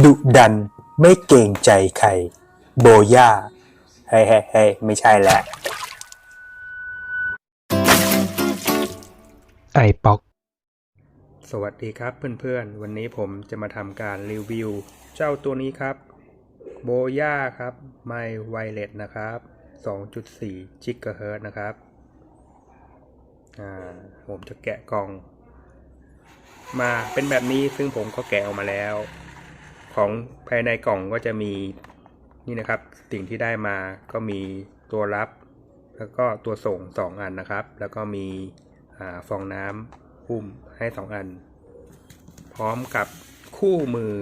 ดุดันไม่เกรงใจใคร โบย่าเฮ้ยเฮ้ยเฮ้ยไม่ใช่แล้วไอป๊อก สวัสดีครับเพื่อนๆ วันนี้ผมจะมาทำการรีวิว เจ้าตัวนี้ครับ โบย่าครับไมไวเลสนะครับ 2.4จิกะเฮิรตซ์นะครับ อ่า ผมจะแกะกล่อง มาเป็นแบบนี้ซึ่งผมก็แกะออกมาแล้ว ของภายในกล่องก็จะมีนี่นะครับ สิ่งที่ได้มาก็มีตัวรับ แล้วก็ตัวส่งสองอันนะครับ แล้วก็มีอฟองน้ำหุ้มให้สองอัน พร้อมกับคู่มือ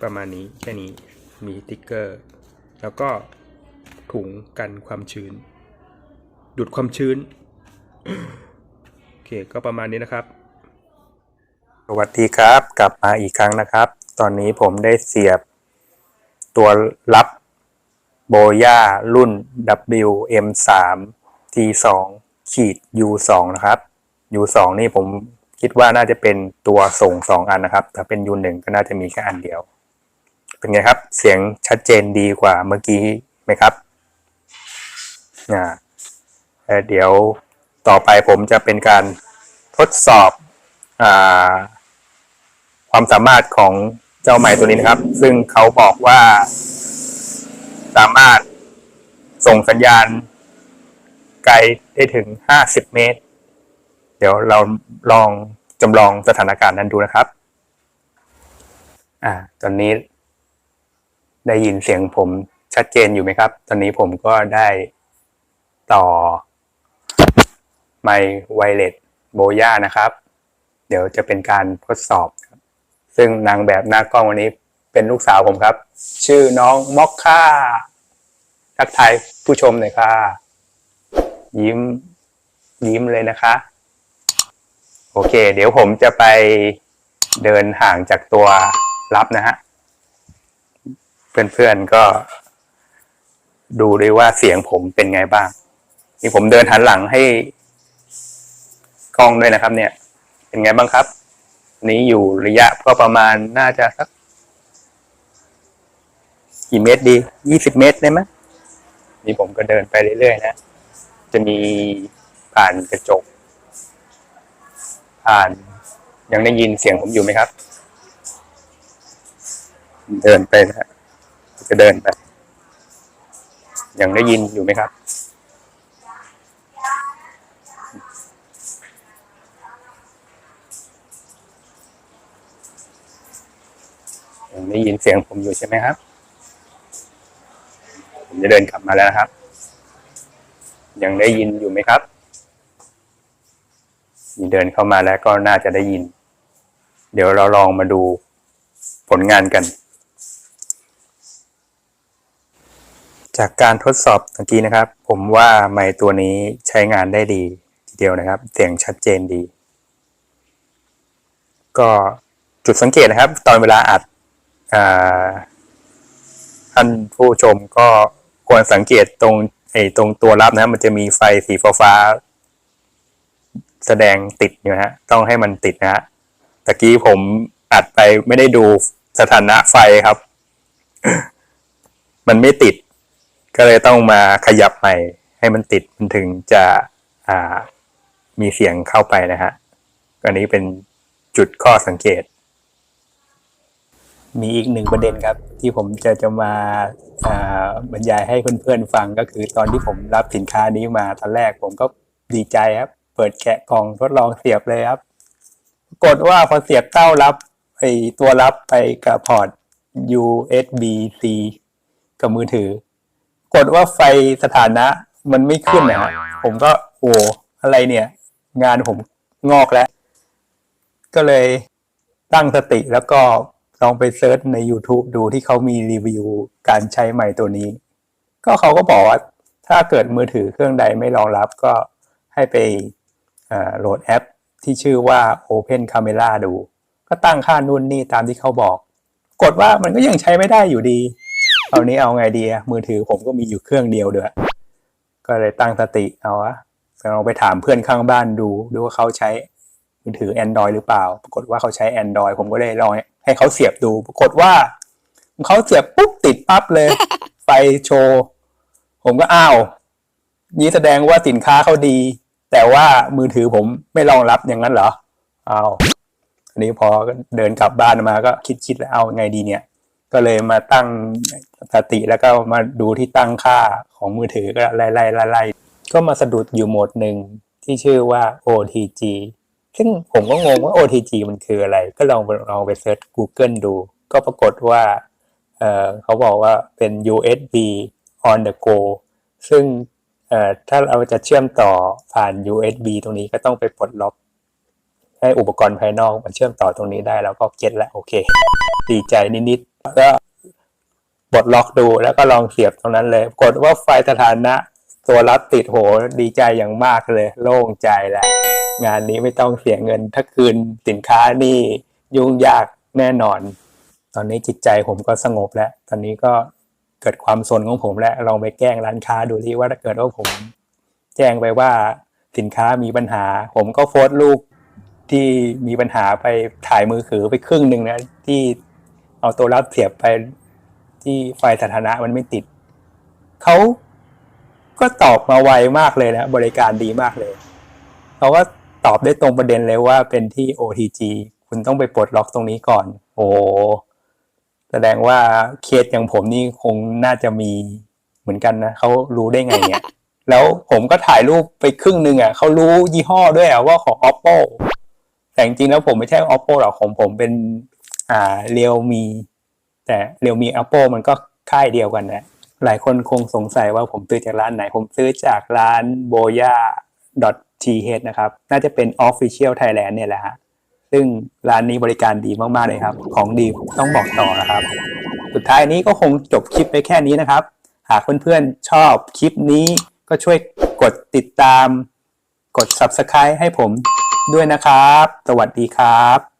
ประมาณนี้แค่นี้มีติ๊กเกอร์ แล้วก็ถุงกันความชื้น ดูดความชื้น โอเค ก็ประมาณนี้นะครับ สวัสดีครับ กลับมาอีกครั้งนะครับ ตอนนี้ผมได้เสียบ ตัวรับโบย่ารุ่น WM3 T2 ขีด U2 นะครับ U2 นี่ผมคิดว่าน่าจะเป็นตัวส่ง 2 อันนะครับ ถ้าเป็น U1 ก็น่าจะมีแค่อันเดียว เป็นไงครับ เสียงชัดเจนดีกว่าเมื่อกี้ไหมครับอ่าเอ่เดี๋ยวต่อไปผมจะเป็นการทดสอบ อ่า ความสามารถของเจ้าใหม่ตัวนี้นะครับ ซึ่งเขาบอกว่า สามารถส่งสัญญาณ ไกลได้ถึง 50 เมตร เดี๋ยวเราลองจำลองสถานการณ์นั้นดูนะครับ อ่า ตอนนี้ ได้ยินเสียงผมชัดเจนอยู่ไหมครับ ตอนนี้ผมก็ได้ต่อไมไวเลสโบย่านะครับ เดี๋ยวจะเป็นการทดสอบครับ ซึ่งนางแบบหน้ากล้องวันนี้เป็นลูกสาวผมครับ ชื่อน้องมอกค่าทักทายผู้ชมหน่อยค่ะ ยิ้ม ยิ้มเลยนะคะ โอเค เดี๋ยวผมจะไปเดินห่างจากตัวรับนะฮะ เพื่อนๆก็ ดูด้วยว่าเสียงผมเป็นไงบ้าง นี่ผมเดินหันหลังให้กล้องด้วยนะครับ เนี่ย เป็นไงบ้างครับ นี้อยู่ระยะก็ประมาณน่าจะสัก กี่เมตรดียี่สิบเมตรได้ไหมนี่ผมก็เดินไปเรื่อยๆนะ จะมีผ่านกระจก ผ่านยังได้ยินเสียงผมอยู่ไหมครับ เดินไปนะฮะจะเดินไปยังได้ยินอยู่ไหมครับ ยังได้ยินเสียงผมอยู่ใช่ไหมครับ ผมจะเดินกลับมาแล้วนะครับ ยังได้ยินอยู่ไหมครับมีเดินเข้ามาแล้วก็น่าจะได้ยิน เดี๋ยวเราลองมาดูผลงานกัน จากการทดสอบเมื่อกี้นะครับ ผมว่าไมค์ตัวนี้ใช้งานได้ดีทีเดียวนะครับ เสียงชัดเจนดี ก็จุดสังเกตนะครับ ตอนเวลาอัด ท่านผู้ชมก็ควรสังเกตตรงไอ้ตรงตัวรับนะมันจะมีไฟสีฟ้าแสดงติดอยู่นะฮะ ต้องให้มันติดนะฮะตะกี้ผมอัดไปไม่ได้ดูสถานะไฟครับ มันไม่ติด ก็เลยต้องมาขยับใหม่ ให้มันติดมันถึงจะอ่ามีเสียงเข้าไปนะฮะอันนี้เป็นจุดข้อสังเกต มีอีกหนึ่งประเด็นครับ ที่ผมจะจะมาอ่าบรรยายให้เพื่อนๆฟังก็คือตอนที่ผมรับสินค้านี้มาตอนแรกผมก็ดีใจครับ เปิดแกะกล่องทดลองเสียบเลยครับกฏว่าพอเสียบเข้ารับไอตัวรับไปกับพอร์ต USB-C กับมือถือ กดว่าไฟสถานะมันไม่ขึ้นนะฮะผมก็โอ้อะไรเนี่ย งานผมงอกแล้ว ก็เลยตั้งสติแล้วก็ ลองไปเซิร์ชใน YouTube ดูที่เขามีรีวิวการใช้ไมค์ตัวนี้ ก็เขาก็บอกว่าถ้าเกิดมือถือเครื่องใดไม่รองรับก็ให้ไปโหลดแอปที่ชื่อว่า Open Camera ดู ก็ตั้งค่านู่นนี่ตามที่เขาบอก กดว่ามันก็ยังใช้ไม่ได้อยู่ดีเอานี้เอาไงดีมือถือผมก็มีอยู่เครื่องเดียวเด้อก็เลยตั้งสติเอาอะลองไปถามเพื่อนข้างบ้านดูดูว่าเขาใช้มือถือ Android หรือเปล่า ปรากฏว่าเขาใช้ Android ผมก็เลยลอง ให้เขาเสียบดู ปรากฏว่าเขาเสียบปุ๊บติดปั๊บเลย ไฟโชว์ผมก็อ้าวนี้แสดงว่าสินค้าเขาดี แต่ว่ามือถือผมไม่รองรับอย่างนั้นเหรออ้าวอันนี้พอเดินกลับบ้านมาก็คิดคิดแล้วเอาไงดีเนี่ย ก็เลยมาตั้งสติแล้วก็มาดูที่ตั้งค่าของมือถือก็ไล่ไล่ไล่ไล่ก็มาสะดุดอยู่โหมดหนึ่งที่ชื่อว่า OTG ซึ่งผมก็งงว่า OTG มันคืออะไร ก็ลองลองไปเซิร์ช Google ดู ก็ปรากฏว่าเเขาบอกว่าเป็น USB on the go ซึ่งถ้าเราจะเชื่อมต่อผ่าน USB ตรงนี้ก็ต้องไปปลดล็อกให้อุปกรณ์ภายนอกมันเชื่อมต่อตรงนี้ได้แล้วก็เก็ตแล้วโอเค ดีใจนิดๆก็ปลดล็อกดูแล้วก็ลองเสียบตรงนั้นเลย กดว่าไฟล์สถานะ ตัวรับติดโหดีใจอย่างมากเลย โล่งใจแล้ว งานนี้ไม่ต้องเสียเงิน ถ้าคืนสินค้านี่ยุ่งยากแน่นอน ตอนนี้จิตใจผมก็สงบแล้ว ตอนนี้ก็เกิดความสนของผมแล้วลองไปแกล้งร้านค้าดูที่ว่าถ้าเกิดว่าผม แจ้งไปว่าสินค้ามีปัญหา ผมก็โพสต์รูปที่มีปัญหาไปถ่ายมือถือไปครึ่งหนึ่งนะที่เอาตัวรับเสียบไปที่ไฟสถานะมันไม่ติด เขา ก็ตอบมาไวมากเลยนะบริการดีมากเลยเขาก็ตอบได้ตรงประเด็นเลยว่าเป็นที่ OTG คุณต้องไปปลดล็อกตรงนี้ก่อน โอ้แสดงว่าเคสอย่างผมนี่คงน่าจะมีเหมือนกันนะเขารู้ได้ไงเนี่ยแล้วผมก็ถ่ายรูปไปครึ่งหนึ่งอะเขารู้ยี่ห้อด้วยอะว่าของ oppo แต่จริงๆแล้วผมไม่ใช่ oppo หรอกของผมเป็น อ่าเรียวมี แต่เรียวมี oppo มันก็ค่ายเดียวกันนะ หลายคนคงสงสัยว่าผมซื้อจากร้านไหน ผมซื้อจากร้าน boya th นะครับ น่าจะเป็น official Thailand เนี่ยแหละฮะ ซึ่งร้านนี้บริการดีมากๆเลยครับ ของดีต้องบอกต่อนะครับ สุดท้ายนี้ก็คงจบคลิปไปแค่นี้นะครับ หากเพื่อนๆชอบคลิปนี้ก็ช่วยกดติดตาม กด subscribe ให้ผมด้วยนะครับ สวัสดีครับ